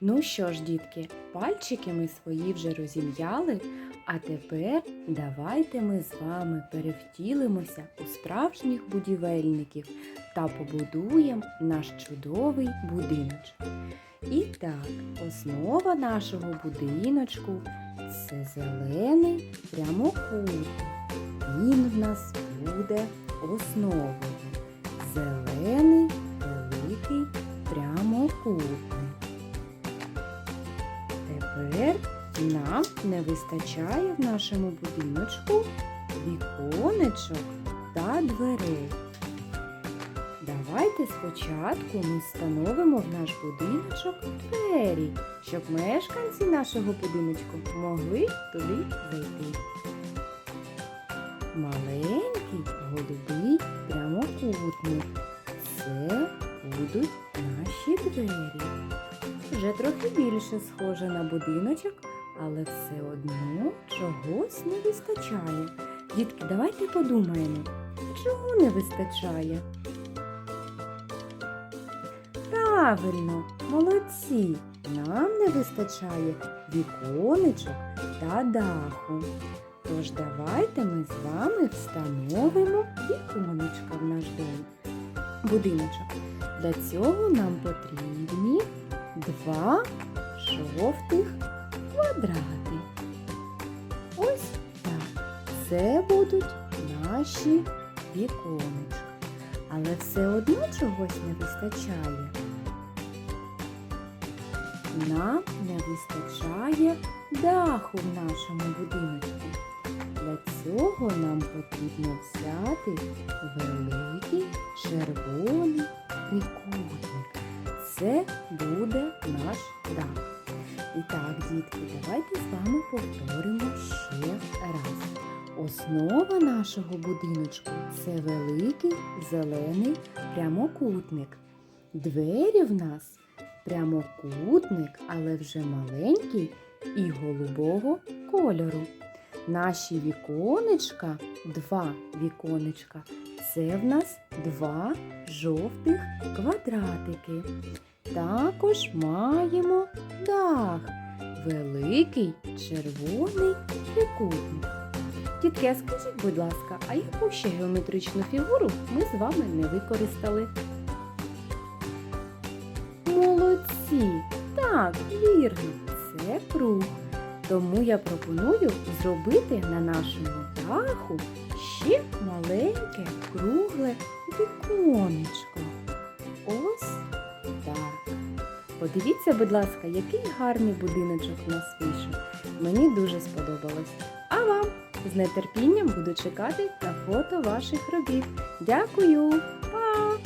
Ну що ж, дітки, пальчики ми свої вже розім'яли, а тепер давайте ми з вами перевтілимося у справжніх будівельників та побудуємо наш чудовий будиночок. І так, основа нашого будиночку це зелений прямокутник. Він в нас буде основою. Зелений великий прямокутник. Тепер нам не вистачає в нашому будиночку віконечок та дверей. Давайте спочатку ми встановимо в наш будиночок двері, щоб мешканці нашого будиночку могли туди зайти. Маленький голубий прямокутник. Це будуть наші двері. Вже трохи більше схоже на будиночок, але все одно чогось не вистачає. Дітки, давайте подумаємо, чого не вистачає? Правильно, молодці! Нам не вистачає віконечок та даху. Тож давайте ми з вами встановимо віконечка в наш дом. Будиночок. Для цього нам потрібні два жовтих квадрати. Ось так. Це будуть наші віконечка. Але все одно чогось не вистачає. Нам не вистачає даху в нашому будиночку. Для цього нам потрібно взяти великий червоний трикутник. Це буде наш дах. І так, дітки, давайте з вами повторимо ще раз. Основа нашого будиночку це великий зелений прямокутник. Двері в нас прямокутник, але вже маленький і голубого кольору. Наші віконечка, два віконечка, це в нас два жовтих квадратики. Також маємо дах, великий червоний трикутник. Тітки, а скажіть, будь ласка, а яку ще геометричну фігуру ми з вами не використали? Молодці! Так, вірно, це круг. Тому я пропоную зробити на нашому даху ще маленьке кругле віконечко. Ось так. Подивіться, будь ласка, який гарний будиночок у нас вийшов. Мені дуже сподобалось. А вам з нетерпінням буду чекати на фото ваших робіт. Дякую! Па!